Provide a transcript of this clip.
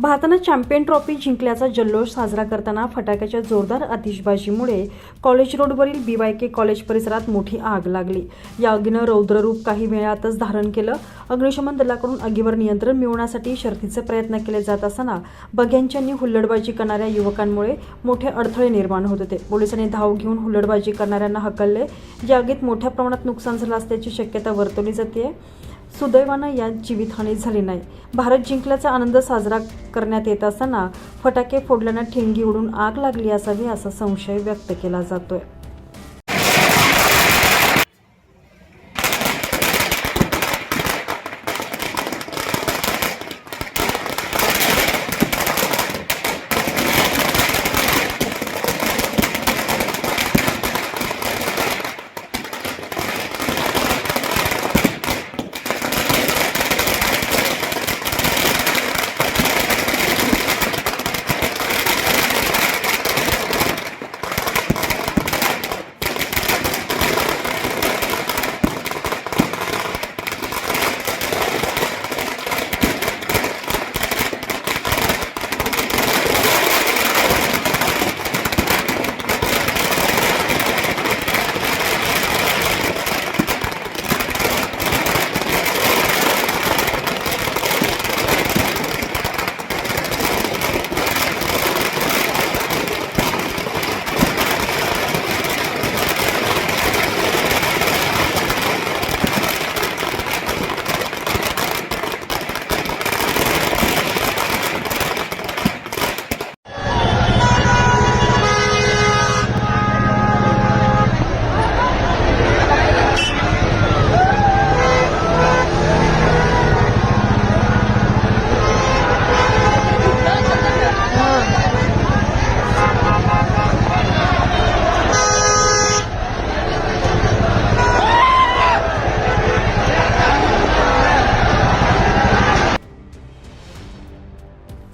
भारतानं champion trophy जिंकल्याचा जल्लोष साजरा करताना फटाक्याच्या जोरदार आतिषबाजीमुळे कॉलेज रोडवरील बी वाय के कॉलेज परिसरात मोठी आग लागली. या आगीनं रौद्ररूप काही वेळातच धारण केलं. अग्निशमन दलाकडून आगीवर नियंत्रण मिळवण्यासाठी शर्थीचे प्रयत्न केले जात असताना बघ्यांच्यांनी हुल्लडबाजी करणाऱ्या युवकांमुळे मोठे अडथळे निर्माण होत होते. पोलिसांनी धाव घेऊन हुल्लडबाजी करणाऱ्यांना हकलले. या आगीत मोठ्या प्रमाणात नुकसान झालं असल्याची शक्यता वर्तवली जाते सुदैवानं यात जीवितहानी झाली नाही. भारत जिंकल्याचा आनंद साजरा करण्यात येत असताना फटाके फोडल्यानं ठिणगी उडून आग लागली असावी असा संशय व्यक्त केला जातोय.